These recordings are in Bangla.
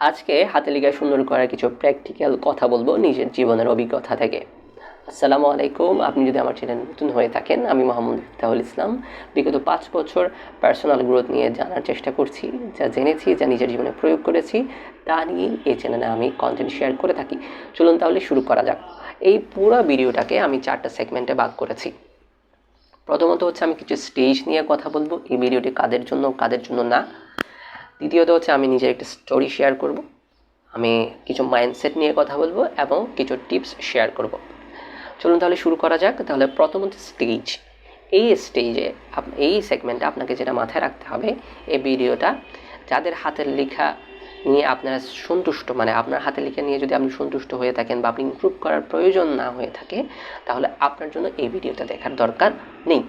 আজকে হাতে লেখা সুন্দর করার কিছু প্র্যাকটিক্যাল কথা বলব নিজের জীবনের অভিজ্ঞতা থেকে। আসসালামু আলাইকুম, আপনি যদি আমার চ্যানেল নতুন হয়ে থাকেন, আমি মোহাম্মদ ইফতাহুল ইসলাম। বিগত পাঁচ বছর পার্সোনাল গ্রোথ নিয়ে জানার চেষ্টা করছি, যা জেনেছি, যা নিজের জীবনে প্রয়োগ করেছি, তা নিয়ে এই চ্যানেলে আমি কন্টেন্ট শেয়ার করে থাকি। চলুন তাহলে শুরু করা যাক। এই পুরো ভিডিওটাকে আমি চারটা সেগমেন্টে ভাগ করেছি। প্রথমত হচ্ছে আমি কিছু স্টেজ নিয়ে কথা বলব। এই ভিডিওটি কাদের জন্য কাদের জন্য না। দ্বিতীয়ত হচ্ছে আমি নিজের একটা স্টোরি শেয়ার করব। আমি কিছু মাইন্ডসেট নিয়ে কথা বলব এবং কিছু টিপস শেয়ার করব। চলুন তাহলে শুরু করা যাক। তাহলে প্রথমত স্টেজ এই স্টেজে এই সেগমেন্টে আপনাকে যেটা মাথায় রাখতে হবে, এই ভিডিওটা যাদের হাতের লেখা নিয়ে আপনারা সন্তুষ্ট মানে আপনার হাতে লেখা নিয়ে যদি আপনি সন্তুষ্ট হয়ে থাকেন বা আপনি ইমপ্রুভ করার প্রয়োজন না হয়ে থাকে, তাহলে আপনার জন্য এই ভিডিওটা দেখার দরকার নেই।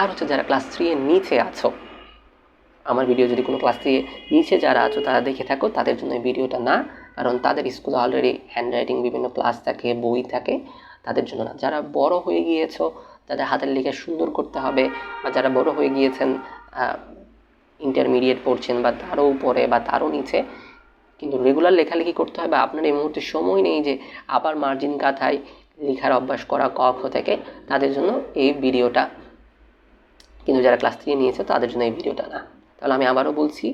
আর হচ্ছে যারা ক্লাস থ্রি এর নিচে আছো আমার ভিডিও যদি কোনো ক্লাস থেকে নিচে যারা আছো, তারা দেখে থাকো, তাদের জন্য এই ভিডিওটা না। কারণ তাদের স্কুলে অলরেডি হ্যান্ডরাইটিং বিভিন্ন ক্লাস থাকে, বই থাকে। তাদের জন্য না। যারা বড় হয়ে গিয়েছো যাদের হাতের লেখা সুন্দর করতে হবে। বা যারা বড় হয়ে গিয়েছেন ইন্টারমিডিয়েট পড়ছেন বা তারও উপরে বা তারও নিচে, কিন্তু রেগুলার লেখালেখি করতে হবে বা আপনার এই মুহূর্তে সময় নেই যে আবার মার্জিন কাথায় লেখার অভ্যাস করা ক খ থেকে, তাদের জন্য এই ভিডিওটা কিন্তু যারা ক্লাস থ্রি নিয়েছে, তাদের জন্য এই ভিডিওটা না। তাহলে আমি আবারও বলছি,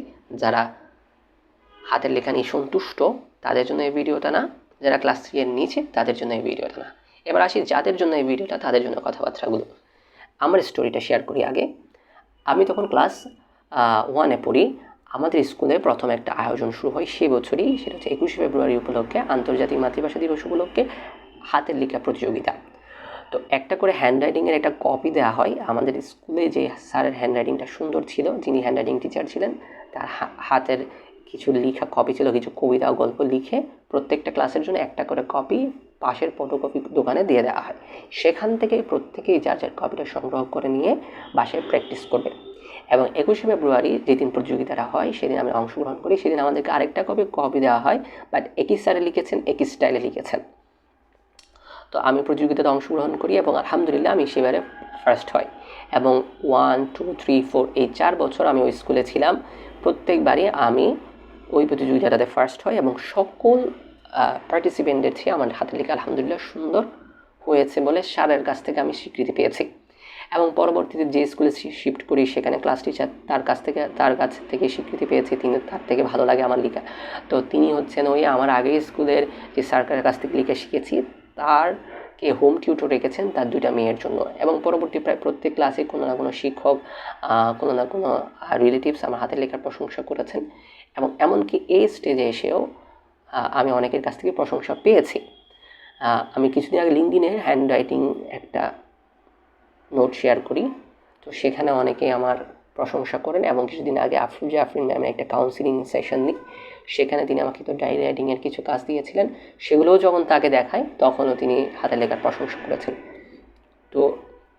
যারা হাতের লেখা নিয়ে সন্তুষ্ট, তাদের জন্য এই ভিডিওটা না। যারা ক্লাস থ্রি এর নিচে, তাদের জন্য এই ভিডিওটা না। এবার আসি যাদের জন্য এই ভিডিওটা, তাদের জন্য কথাবার্তাগুলো। আমার স্টোরিটা শেয়ার করি আগে। আমি তখন ক্লাস ওয়ানে পড়ি। আমাদের স্কুলে প্রথম একটা আয়োজন শুরু হয় সে বছরই। সেটা হচ্ছে একুশে ফেব্রুয়ারি উপলক্ষে আন্তর্জাতিক মাতৃভাষা দিবস উপলক্ষে হাতের লেখা প্রতিযোগিতা। তো একটা করে হ্যান্ডরাইটিংয়ের একটা কপি দেওয়া হয়। আমাদের স্কুলে যে স্যারের হ্যান্ডরাইটিংটা সুন্দর ছিল, যিনি হ্যান্ডরাইটিং টিচার ছিলেন, তার হাতের কিছু লিখা কপি ছিল, কিছু কবিতা গল্প লিখে প্রত্যেকটা ক্লাসের জন্য একটা করে কপি পাশের ফটোকপি দোকানে দিয়ে দেওয়া হয়। সেখান থেকে প্রত্যেকেই যার যার কপিটা সংগ্রহ করে নিয়ে বাসায় প্র্যাকটিস করবে। এবং একুশে ফেব্রুয়ারি যেদিন প্রতিযোগিতাটা হয়, সেদিন আমি অংশগ্রহণ করি। সেদিন আমাদেরকে আরেকটা কপি কপি দেওয়া হয় বাট একই স্যারে লিখেছেন, একই স্টাইলে লিখেছেন। তো আমি প্রতিযোগিতাতে অংশগ্রহণ করি এবং আলহামদুলিল্লাহ আমি সেবারে ফার্স্ট হই। এবং ওয়ান টু থ্রি ফোর এই চার বছর আমি ওই স্কুলে ছিলাম। প্রত্যেকবারই আমি ওই প্রতিযোগিতাটাতে ফার্স্ট হই এবং সকল পার্টিসিপেন্টের চেয়ে আমার হাতে লেখা আলহামদুলিল্লাহ সুন্দর হয়েছে বলে স্যারের কাছ থেকে আমি স্বীকৃতি পেয়েছি। এবং পরবর্তীতে যে স্কুলে শিফট করি, সেখানে ক্লাস টিচার তার কাছ থেকে, তার কাছ থেকে স্বীকৃতি পেয়েছি। তিনি, তার থেকে ভালো লাগে আমার লেখা। তো তিনি হচ্ছেন ওই আমার আগে স্কুলের যে সরকারের কাছ থেকে লিখে শিখেছি। তার কে হোম টিউটর রেখেছেন তার দুইটা মেয়ের জন্য। এবং পরবর্তী প্রায় প্রত্যেক ক্লাসে কোনো না কোনো শিক্ষক কোনো না কোনো রিলেটিভস আমার হাতের লেখার প্রশংসা করেছেন। এবং এমনকি এই স্টেজে এসেও আমি অনেকের কাছ থেকে প্রশংসা পেয়েছি। আমি কিছুদিন আগে লিঙ্কডিনের হ্যান্ড রাইটিং একটা নোট শেয়ার করি। তো সেখানে অনেকে আমার প্রশংসা করেন এবং কিছুদিন আগে আফরুজা আফরিন ম্যামের একটা কাউন্সিলিং সেশন নিই। সেখানে তিনি আমাকে তো ডায়েরি রাইটিংয়ের কিছু কাজ দিয়েছিলেন, সেগুলোও যখন তাকে দেখায় তখনও তিনি হাতে লেখার প্রশংসা করেছেন। তো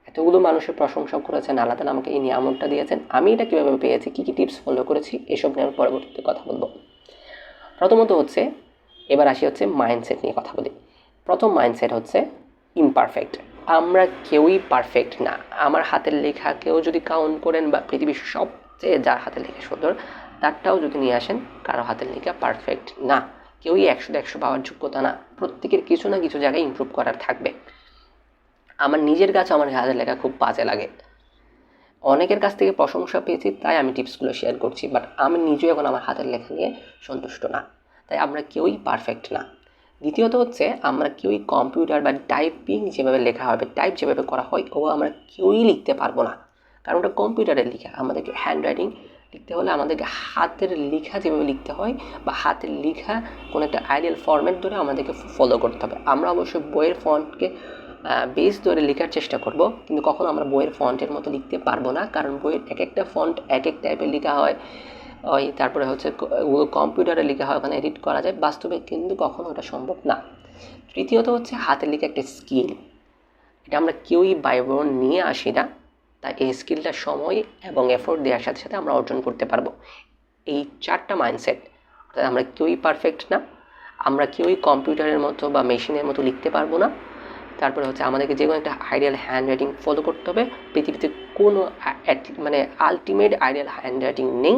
এতগুলো মানুষের প্রশংসা করেছেন, আল্লাহ তালা আমাকে এই নিয়ামকটা দিয়েছেন। আমি এটা কীভাবে পেয়েছি, কী কী টিপস ফলো করেছি, এসব নিয়ে আমি পরবর্তীতে কথা বলব। প্রথমত হচ্ছে, এবার আসি হচ্ছে মাইন্ডসেট নিয়ে কথা বলি। প্রথম মাইন্ডসেট হচ্ছে ইমপারফেক্ট আমরা কেউই পারফেক্ট না। আমার হাতের লেখা কেউ যদি কাউন্ট করেন বা পৃথিবীর সবচেয়ে যার হাতের লেখা সুন্দর তারটাও যদি নিয়ে আসেন, কারও হাতের লেখা পারফেক্ট না। কেউই একশো একশো পাওয়ার যোগ্যতা না। প্রত্যেকের কিছু না কিছু জায়গায় ইম্প্রুভ করার থাকবে। আমার নিজের কাছে আমার হাতের লেখা খুব বাজে লাগে। অনেকের কাছ থেকে প্রশংসা পেয়েছি, তাই আমি টিপসগুলো শেয়ার করছি বাট আমি নিজেও এখন আমার হাতের লেখা নিয়ে সন্তুষ্ট না। তাই আমরা কেউই পারফেক্ট না। দ্বিতীয়ত হচ্ছে, আমরা কেউই কম্পিউটার বা টাইপিং যেভাবে লেখা হবে টাইপ যেভাবে করা হয় ও আমরা কেউই লিখতে পারব না। কারণ ওটা কম্পিউটারের লেখা। আমাদেরকে হ্যান্ড রাইটিং লিখতে হলে আমাদেরকে হাতের লেখা যেভাবে লিখতে হয় বা হাতের লেখা কোনো একটা আইডিয়াল ফর্ম্যাট ধরে আমাদেরকে ফলো করতে হবে। আমরা অবশ্যই বইয়ের ফন্টকে বেস ধরে লেখার চেষ্টা করব, কিন্তু কখনো আমরা বইয়ের ফন্টের মতো লিখতে পারব না, কারণ বইয়ের এক একটা ফন্ট এক এক টাইপের লেখা হয়। ওই তারপরে হচ্ছে কম্পিউটারে লেখা হয়, ওখানে এডিট করা যায়, বাস্তবে কিন্তু কখনো ওটা সম্ভব না। তৃতীয়ত হচ্ছে হাতের লেখা একটা স্কিল এটা আমরা কেউই বাইবরণ নিয়ে আসি না। তাই এই স্কিলটা সময় এবং এফোর্ট দেওয়ার সাথে সাথে আমরা অর্জন করতে পারব। এই চারটা মাইন্ডসেট অর্থাৎ আমরা কেউই পারফেক্ট না, আমরা কেউই কম্পিউটারের মতো বা মেশিনের মতো লিখতে পারব না। তারপরে হচ্ছে আমাদেরকে যে কোনো একটা আইডিয়াল হ্যান্ড রাইটিং ফলো করতে হবে। পৃথিবীতে কোনো মানে আলটিমেট আইডিয়াল হ্যান্ড রাইটিং নেই।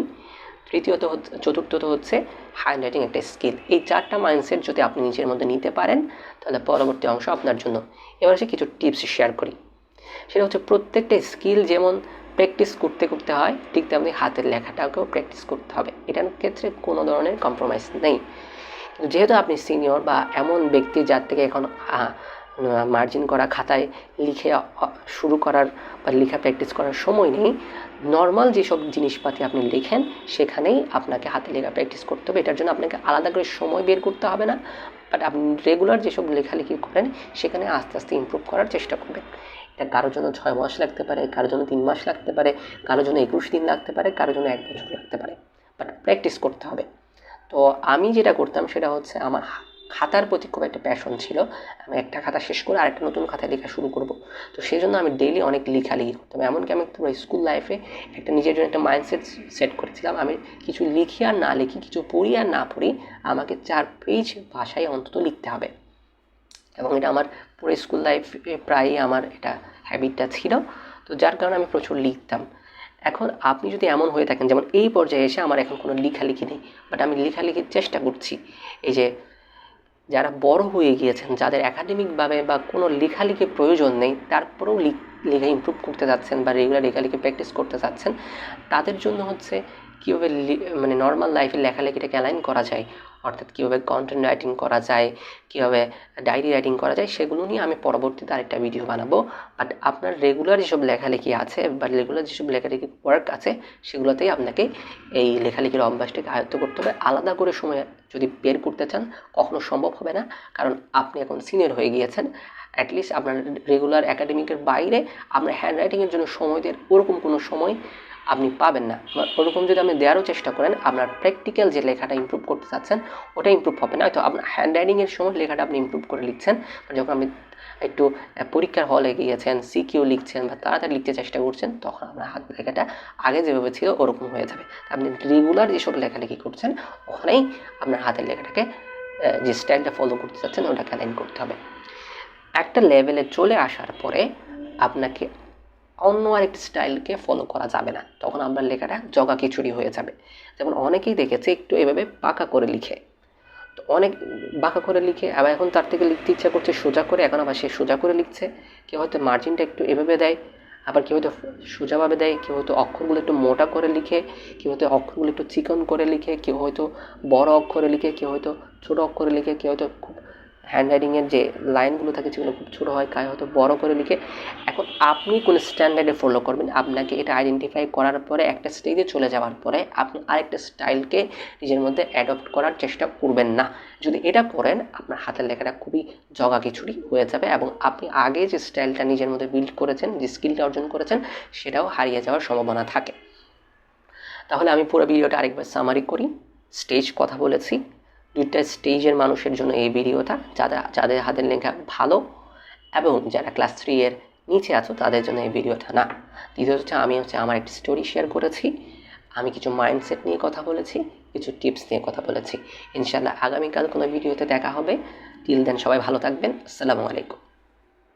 তৃতীয়ত হচ্ছে, চতুর্থত হচ্ছে হ্যান্ড রাইটিং একটা স্কিল এই চারটা মাইন্ডসেট যদি আপনি নিজের মধ্যে নিতে পারেন, তাহলে পরবর্তী অংশ আপনার জন্য। এবার হচ্ছে কিছু টিপস শেয়ার করি। সেটা হচ্ছে প্রত্যেকটা স্কিল যেমন প্র্যাকটিস করতে করতে হয়, ঠিক তেমনি হাতের লেখাটাকেও প্র্যাকটিস করতে হবে। এটার ক্ষেত্রে কোনো ধরনের কম্প্রোমাইজ নেই। যেহেতু আপনি সিনিয়র বা এমন ব্যক্তি যার থেকে এখন মার্জিন করা খাতায় লিখে শুরু করার বা লেখা প্র্যাকটিস করার সময় নেই নর্মাল যেসব জিনিসপাতি আপনি লেখেন, সেখানেই আপনাকে হাতে লেখা প্র্যাকটিস করতে হবে। এটার জন্য আপনাকে আলাদা করে সময় বের করতে হবে না। বাট আপনি রেগুলার যেসব লেখালেখি করেন, সেখানে আস্তে আস্তে ইমপ্রুভ করার চেষ্টা করবেন। এটা কারোর জন্য ছয় মাস লাগতে পারে, কারোর জন্য তিন মাস লাগতে পারে, কারোর জন্য একুশ দিন লাগতে পারে, কারোর জন্য এক বছর লাগতে পারে। বাট প্র্যাকটিস করতে হবে। তো আমি যেটা করতাম সেটা হচ্ছে আমার খাতার প্রতি খুব একটা প্যাশন ছিল। আমি একটা খাতা শেষ করে আরেকটা নতুন খাতা লেখা শুরু করব। তো সেই জন্য আমি ডেইলি অনেক লেখালেখি করতাম। এমনকি আমি পুরো স্কুল লাইফে একটা নিজের জন্য একটা মাইন্ডসেট সেট করেছিলাম। আমি কিছু লিখি আর না লিখি, কিছু পড়ি আর না পড়ি, আমাকে চার পেজ ভাষায় অন্তত লিখতে হবে। এবং এটা আমার পুরো স্কুল লাইফে প্রায়ই আমার এটা হ্যাবিটটা ছিল। তো যার কারণে আমি প্রচুর লিখতাম। এখন আপনি যদি এমন হয়ে থাকেন, যেমন এই পর্যায়ে এসে আমার এখন কোনো লেখালেখি নেই বাট আমি লেখালেখির চেষ্টা করছি। এই যে যারা বড় হয়ে গিয়েছেন, যাদের একাডেমিকভাবে বা কোনো লেখালেখির প্রয়োজন নেই, তারপরেও লিখ- লেখা ইমপ্রুভ করতে যাচ্ছেন বা রেগুলার লেখালেখি প্র্যাকটিস করতে যাচ্ছেন তাদের জন্য হচ্ছে কীভাবে মানে নর্মাল লাইফে লেখালেখিটাকে অ্যালাইন করা যায়? অর্থাৎ কীভাবে কন্টেন্ট রাইটিং করা যায়? কীভাবে ডায়েরি রাইটিং করা যায়? সেগুলো নিয়ে আমি পরবর্তীতে আরেকটা ভিডিও বানাবো। বাট আপনার রেগুলার যেসব লেখালেখি আছে বা রেগুলার যেসব লেখালেখি ওয়ার্ক আছে, সেগুলোতেই আপনাকে এই লেখালেখির অভ্যাসটাকে আয়ত্ত করতে হবে। আলাদা করে সময় যদি বের করতে চান, কখনো সম্ভব হবে না। কারণ আপনি এখন সিনিয়র হয়ে গিয়েছেন। অ্যাটলিস্ট আপনার রেগুলার একাডেমিকের বাইরে আপনার হ্যান্ড রাইটিংয়ের জন্য সময় দেওয়ার ওরকম কোনো সময় আপনি পাবেন না। বা ওরকম যদি আপনি দেওয়ারও চেষ্টা করেন, আপনার প্র্যাকটিক্যাল যে লেখাটা ইমপ্রুভ করতে চাচ্ছেন, ওটা ইমপ্রুভ হবে না। হয়তো আপনার হ্যান্ড রাইটিংয়ের সময় লেখাটা আপনি ইমপ্রুভ করে লিখছেন। যখন আপনি একটু পরীক্ষার হলে গিয়েছেন সিকিউ লিখছেন বা তাড়াতাড়ি লিখতে চেষ্টা করছেন, তখন আপনার হাত লেখাটা আগে যেভাবে ছিল ওরকম হয়ে যাবে। আপনি রেগুলার যেসব লেখালেখি করছেন, ওখানেই আপনার হাতের লেখাটাকে যে স্টাইলটা ফলো করতে চাচ্ছেন, ওটাকে অ্যালাইন করতে হবে। একটা লেভেলে চলে আসার পরে আপনাকে অন্য আরেকটি স্টাইলকে ফলো করা যাবে না। তখন আপনার লেখাটা জগা খিচুড়ি হয়ে যাবে। যেমন অনেকেই দেখেছে একটু এভাবে পাকা করে লিখে। তো অনেক বাঁকা করে লিখে, আবার এখন তার থেকে লিখতে ইচ্ছা করছে সোজা করে, এখন আবার সে সোজা করে লিখছে। কেউ হয়তো মার্জিনটা একটু এভাবে দেয়, আবার কেউ হয়তো সোজাভাবে দেয়, কেউ হয়তো অক্ষরগুলো একটু মোটা করে লিখে, কেউ হয়তো অক্ষরগুলো একটু চিকন করে লিখে, কেউ হয়তো বড় অক্ষরে লিখে, কেউ হয়তো ছোটো অক্ষরে লিখে, কেউ হয়তো খুব হ্যান্ড রাইটিংয়ের যে লাইনগুলো থাকে সেগুলো খুব ছোটো হয়, কায় হয়তো বড় করে লিখে। এখন আপনি কোন স্ট্যান্ডার্ডে ফলো করবেন, আপনাকে এটা আইডেন্টিফাই করার পরে একটা স্টেজে চলে যাওয়ার পরে আপনি আরেকটা স্টাইলকে নিজের মধ্যে অ্যাডপ্ট করার চেষ্টা করবেন না। যদি এটা করেন, আপনার হাতের লেখাটা খুবই জগা খিচুড়ি হয়ে যাবে এবং আপনি আগে যে স্টাইলটা নিজের মধ্যে বিল্ড করেছেন, যে স্কিলটা অর্জন করেছেন, সেটাও হারিয়ে যাওয়ার সম্ভাবনা থাকে। তাহলে আমি পুরো ভিডিওটা আরেকবার সামারি করি। স্টেজ কথা বলেছি। দুইটা স্টেজের মানুষের জন্য এই ভিডিওটা, যারা, যাদের হাতের লেখা ভালো এবং যারা ক্লাস থ্রি এর নিচে আছো, তাদের জন্য এই ভিডিওটা না। দ্বিতীয় হচ্ছে, আমি হচ্ছে আমার একটি স্টোরি শেয়ার করেছি। আমি কিছু মাইন্ডসেট নিয়ে কথা বলেছি, কিছু টিপস নিয়ে কথা বলেছি। ইনশাল্লাহ আগামীকাল কোনো ভিডিওতে দেখা হবে। টিল দেন সবাই ভালো থাকবেন। আসসালামু আলাইকুম।